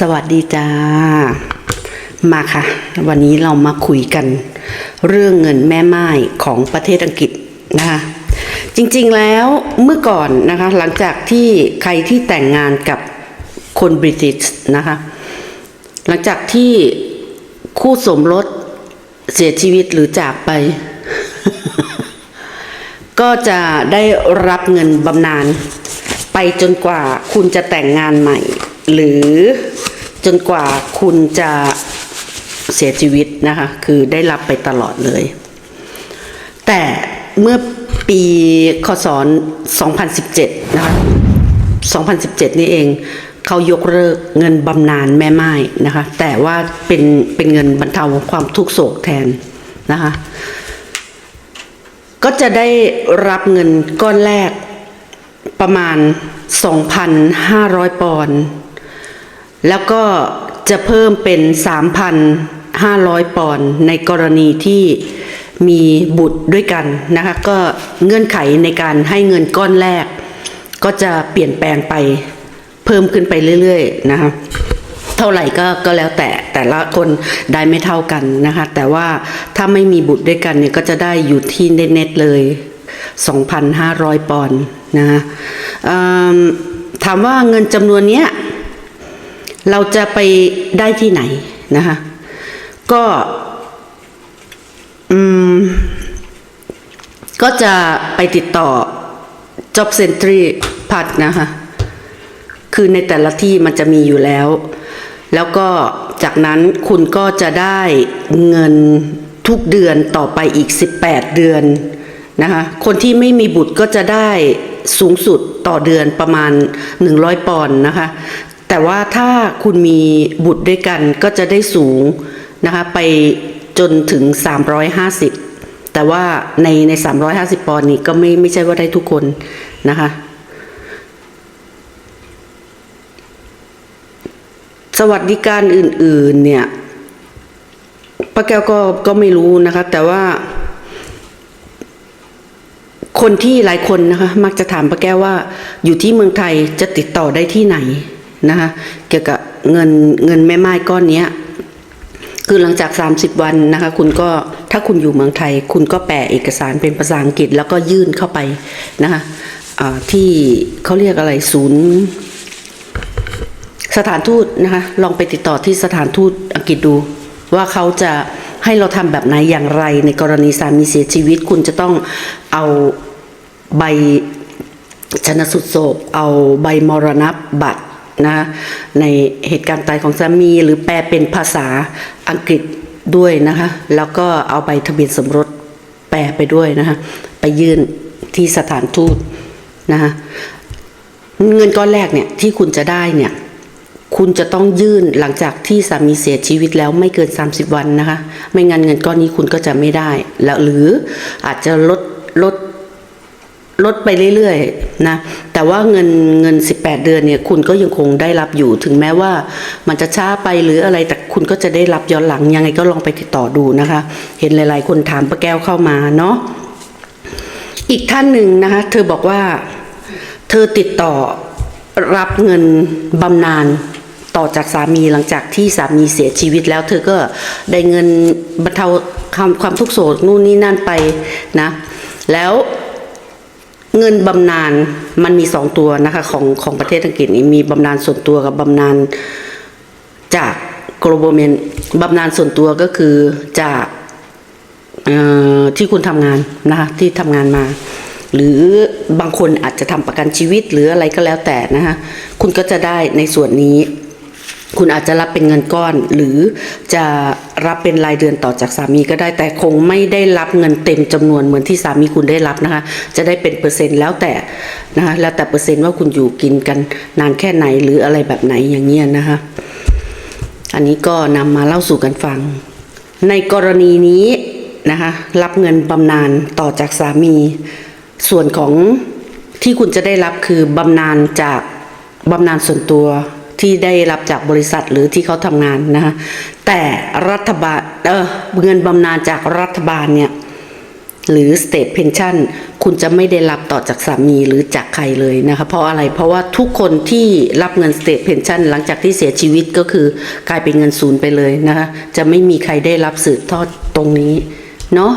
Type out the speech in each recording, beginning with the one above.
สวัสดีจ้า มาค่ะ วันนี้เรามาคุยกัน เรื่องเงินแม่ไม้ของประเทศอังกฤษนะคะจริงๆแล้วเมื่อก่อนนะคะหลังจากที่ใครที่แต่งงานกับคนบริติชนะคะหลังจากที่คู่สมรสเสียชีวิตหรือจากไป ก็จะได้รับเงินบำนาญไปจนกว่าคุณจะแต่งงานใหม่ หรือ จนกว่าคุณจะเสียชีวิตนะคะ คือได้รับไปตลอดเลย แต่เมื่อปีคศ2017 นะคะ 2017 นี่เองเขายกเลิกเงินบำนาญแม่ไม้นะคะ แต่ว่าเป็นเป็นเงินบรรเทาความทุกข์โศกแทนนะคะ ก็จะได้รับเงินก้อนแรกประมาณ 2,500 ปอนด์ แล้วก็จะเพิ่มเป็น 3,500 ปอนด์ในกรณีที่มีบุตรด้วยกันนะคะก็เงื่อนไขในการให้เงินก้อนแรก ก็จะเปลี่ยนแปลงไปเพิ่มขึ้นไปเรื่อยๆนะคะเท่าไหร่ก็ก็แล้วแต่แต่ละคนได้ไม่เท่ากันนะคะแต่ว่าถ้าไม่มีบุตรด้วยกันเนี่ยก็จะได้อยู่ที่เน็ตๆเลย 2,500 ปอนด์นะคะถามว่าเงินจำนวนเนี้ย เราจะไปได้ที่ไหนนะคะ ก็อืมก็จะไปติดต่อ Job Century พัดนะคะ คือในแต่ละที่มันจะมีอยู่แล้ว แล้วก็จากนั้นคุณก็จะได้เงินทุกเดือนต่อไปอีก 18 เดือนนะคะ คนที่ไม่มีบุตรก็จะได้สูงสุดต่อเดือนประมาณ 100 ปอนด์นะคะ แต่ว่าถ้าคุณมีบุตรด้วยกันก็จะได้สูงนะคะไปจนถึง 350 แต่ว่าในใน 350 ปอนด์นี้ก็ไม่ไม่ใช่ว่าได้ทุกคนนะคะสวัสดิการอื่น ๆ เนี่ยป้าแก้วก็ก็ไม่รู้นะคะ แต่ว่า คนที่หลายคนนะคะ มักจะถามป้าแก้วว่า อยู่ที่เมืองไทยจะติดต่อได้ที่ไหน นะคะเกี่ยวกับเงินเงินแม่ไม้ก้อนเนี้ยคือหลังจาก 30 วันนะคะ คุณก็ถ้าคุณอยู่เมืองไทย คุณก็แปลเอกสารเป็นภาษาอังกฤษ แล้วก็ยื่นเข้าไปนะคะที่เขาเรียกอะไรศูนย์ สถานทูตนะคะ ลองไปติดต่อที่สถานทูตอังกฤษดู ว่าเขาจะให้เราทำแบบไหนอย่างไร ในกรณีสามีเสียชีวิต คุณจะต้องเอาใบชนสุดโศพเอาใบมรณบัตร นะคะในเหตุการณ์ตายของสามีหรือแปลเป็นภาษาอังกฤษด้วยนะคะแล้วก็เอาใบทะเบียนสมรสแปลไปด้วยนะคะไปยื่นที่สถานทูตนะคะเงินก้อนแรกเนี่ยที่คุณจะได้เนี่ยคุณจะต้องยื่นหลังจากที่สามีเสียชีวิตแล้วไม่เกิน 30 วันนะคะ ไม่งั้นเงินก้อนนี้คุณก็จะไม่ได้ แล้วหรืออาจจะลดลด ลดไปเรื่อยๆนะแต่ว่าเงินเงิน 18 เดือนเนี่ยคุณก็ยังคงได้รับอยู่ถึงแม้ว่ามันจะช้าไปหรืออะไรแต่คุณก็จะได้รับย้อนหลังยังไงก็ลองไปติดต่อดูนะคะ เห็นหลายๆ คนถามป้าแก้วเข้ามาเนาะอีกท่านหนึ่งนะคะ เธอบอกว่าเธอติดต่อรับเงินบำนาญต่อจากสามีหลังจากที่สามีเสียชีวิตแล้ว เธอก็ได้เงินบรรเทาความความทุกข์โศกนู่นนี่นั่นไปนะ แล้ว เงินบำนาญมันมีสองตัวนะคะของของประเทศอังกฤษนี้มีบำนาญส่วนตัวกับบำนาญจาก government บำนาญส่วนตัวก็คือจากที่คุณทำงานนะคะที่ทำงานมา หรือบางคนอาจจะทำประกันชีวิตหรืออะไรก็แล้วแต่นะคะคุณก็จะได้ในส่วนนี้ คุณอาจจะรับเป็นเงินก้อน หรือจะรับเป็นรายเดือนต่อจากสามีก็ได้ แต่คงไม่ได้รับเงินเต็มจำนวนเหมือนที่สามีคุณได้รับนะคะ จะได้เป็นเปอร์เซ็นต์แล้วแต่นะคะแล้วแต่เปอร์เซ็นต์ว่าคุณอยู่กินกันนานแค่ไหนหรืออะไรแบบไหนอย่างเงี้ยนะคะอันนี้ก็นำมาเล่าสู่กันฟัง ในกรณีนี้นะคะรับเงินบำนาญต่อจากสามี ส่วนของที่คุณจะได้รับคือบำนาญจากบำนาญส่วนตัว ที่ได้รับจากบริษัทหรือที่เขาทำงานนะคะแต่รัฐบาลเออเงินบำนาญจากรัฐบาลเนี่ยหรือ state pension คุณจะไม่ได้รับต่อจากสามีหรือจากใครเลยนะคะเพราะอะไรเพราะว่าทุกคนที่รับเงิน state pension หลังจากที่เสียชีวิตก็คือกลายเป็นเงินศูนย์ไปเลยนะคะจะไม่มีใครได้รับสืบทอดตรงนี้เนาะ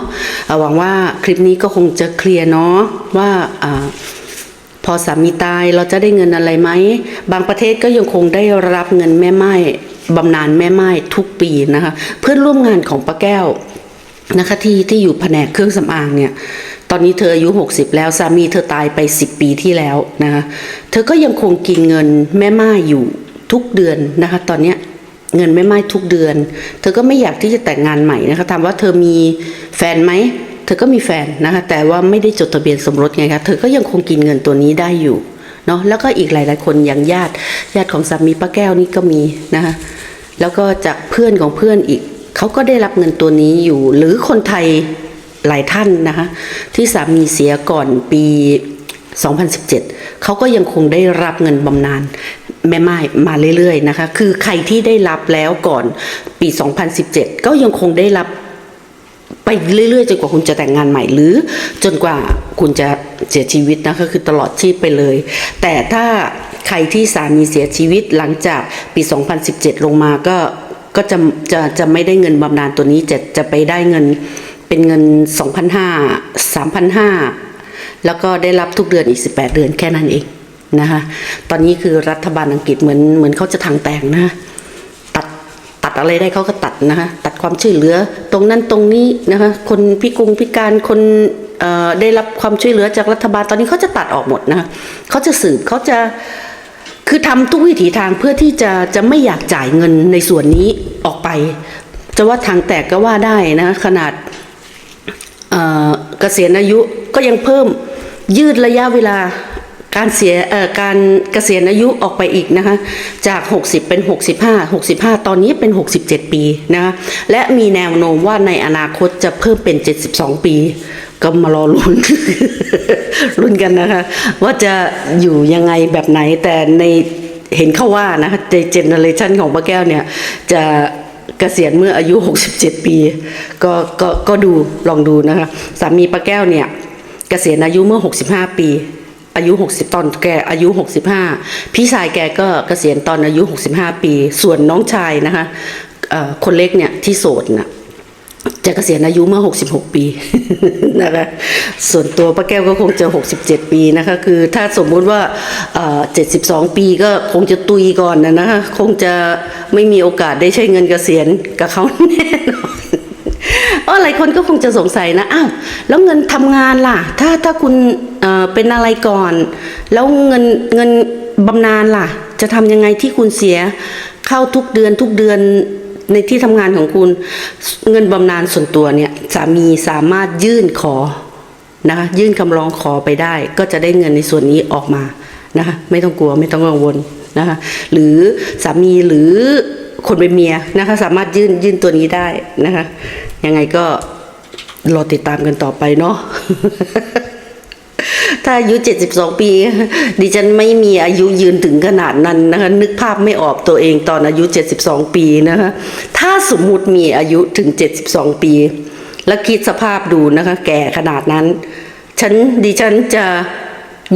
หวังว่าคลิปนี้ก็คงจะเคลียร์เนาะว่าอ่า พอสามีตายเราจะได้เงินอะไรไหม บางประเทศก็ยังคงได้รับเงินแม่ไม้บำนาญแม่ไม้ทุกปีนะคะ เพื่อนร่วมงานของป้าแก้วนะคะที่ที่อยู่แผนกเครื่องสำอางเนี่ยตอนนี้เธออายุ 60 แล้วสามีเธอตายไป 10 ปีที่แล้วนะคะเธอก็ยังคงกินเงินแม่ไม้อยู่ทุกเดือนนะคะตอนเนี้ยเงินไม่ไม้ทุกเดือน เธอก็ไม่อยากที่จะแต่งงานใหม่นะคะถามว่าเธอมีแฟนไหม เธอก็มีแฟนนะคะแต่ว่าไม่ได้จดทะเบียนสมรสไงคะเธอก็ยังคงกินเงินตัวนี้ได้อยู่เนาะแล้วก็อีกหลาย ๆ คนอย่างญาติญาติของสามีป้าแก้วนี่ก็มีนะคะแล้วก็จากเพื่อนของเพื่อนอีกเขาก็ได้รับเงินตัวนี้อยู่ หรือคนไทยหลายท่านนะคะที่สามีเสียก่อนปี 2017 เขาก็ยังคงได้รับเงินบำนาญแม่ไม้มาเรื่อย ๆ นะคะ คือใครที่ได้รับแล้วก่อนปี 2017 ก็ยังคงได้รับ ไปเรื่อยๆจนกว่าคุณจะแต่งงานใหม่หรือ จนกว่าคุณจะเสียชีวิตนะคะคือตลอดชีพไปเลย แต่ถ้าใครที่สามีเสียชีวิตหลังจากปี 2017 ลงมาก็ก็จะจะจะไม่ได้เงินบำนาญตัวนี้จะจะไปได้เงินเป็นเงิน 2,500 3,500 แล้วก็ได้รับทุกเดือนอีก 18 เดือนแค่นั้นเองนะคะตอนนี้คือรัฐบาลอังกฤษเหมือนเหมือนเขาจะทางแต่งนะ อะไรได้เขาก็ตัดนะคะตัดความช่วยเหลือ ตรงนั้นตรงนี้นะคะคนพิกงพิการคนได้รับความช่วยเหลือจากรัฐบาลตอนนี้เขาจะตัดออกหมดนะคะเขาจะสืบเขาจะคือทำทุกวิถีทางเพื่อที่จะจะไม่อยากจ่ายเงินในส่วนนี้ออกไป จะว่าทางแตกก็ว่าได้นะขนาดเกษียณอายุก็ยังเพิ่มยืดระยะเวลา การเสียการเกษียณอายุออกไปอีกนะคะจาก 60 เป็น 65 65 ตอนนี้เป็น 67 ปีนะคะและมีแนวโน้มว่าในอนาคตจะเพิ่มเป็น 72 ปี ก็มารอลุ้นลุ้นกันนะคะ ว่าจะอยู่ยังไงแบบไหนแต่ในเห็นเขาว่านะคะในเจเนอเรชันของป้าแก้วเนี่ย จะเกษียณเมื่ออายุ 67 ปี ก็ก็ก็ดูลองดูนะคะสามีป้าแก้วเนี่ยเกษียณอายุเมื่อ 65 ปี อายุ 60 ตอนแกอายุ 65 พี่ชายแกก็เกษียณตอนอายุ 65 ปี ส่วนน้องชายนะคะคนเล็กเนี่ยที่โสดน่ะจะเกษียณอายุเมื่อ 66 ปีนะคะ ส่วนตัวป้าแก้วก็คงจะ 67 ปีนะคะ คือถ้าสมมุติว่าเอ่อ72 ปีก็คงจะตุยก่อนนะนะคะ คงจะไม่มีโอกาสได้ใช้เงินเกษียณกับเขาแน่นอน หลายคนก็คงจะสงสัยนะอ้าวแล้วเงินทำงานล่ะ ถ้าถ้าคุณเเป็นอะไรก่อน แล้วเงินเงินบำนาญล่ะ จะทำยังไงที่คุณเสียเข้าทุกเดือนทุกเดือนในที่ทำงานของคุณเงินบำนาญส่วนตัวเนี่ยสามีสามารถยื่นขอนะคะยื่นคำร้องขอไปได้ ก็จะได้เงินในส่วนนี้ออกมานะคะไม่ต้องกลัวไม่ต้องกังวลนะคะหรือสามีหรือ คนเป็นเมียนะคะ สามารถยื่นยื่นตัวนี้ได้นะคะ ยังไงก็รอติดตามกันต่อไปเนาะถ้าอายุ 72 ปี ดิฉันไม่มีอายุยืนถึงขนาดนั้นนะคะ นึกภาพไม่ออกตัวเองตอนอายุ 72 ปีนะคะ ถ้าสมมุติมีอายุถึง 72 ปี แล้วคิดสภาพดูนะคะ แก่ขนาดนั้น ฉันดิฉันจะ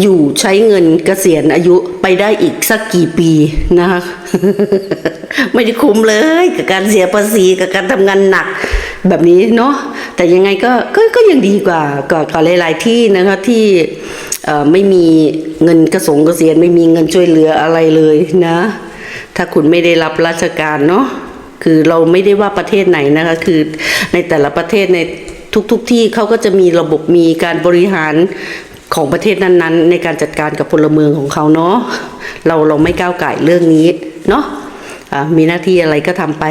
อยู่ใช้เงินเกษียณอายุไปได้อีกสักกี่ปีนะคะ ไม่ได้คุ้มเลยกับการเสียภาษีกับการทำงานหนักแบบนี้เนาะแต่ยังไงก็ก็ก็ยังดีกว่าก็ก็หลาย ๆ ที่นะคะที่ไม่มีเงินกระสงเกษียณไม่มีเงินช่วยเหลืออะไรเลยนะ ถ้าคุณไม่ได้รับราชการเนาะคือเราไม่ได้ว่าประเทศไหนนะคะคือในแต่ละประเทศในทุกๆทที่เขาก็จะมีระบบมีการบริหาร ของประเทศนั้นๆ ในการจัดการกับพลเมืองของเขาเนาะเราเราไม่ก้าวไก่เรื่องนี้เนาะะมีหน้าที่อะไรก็ทำไป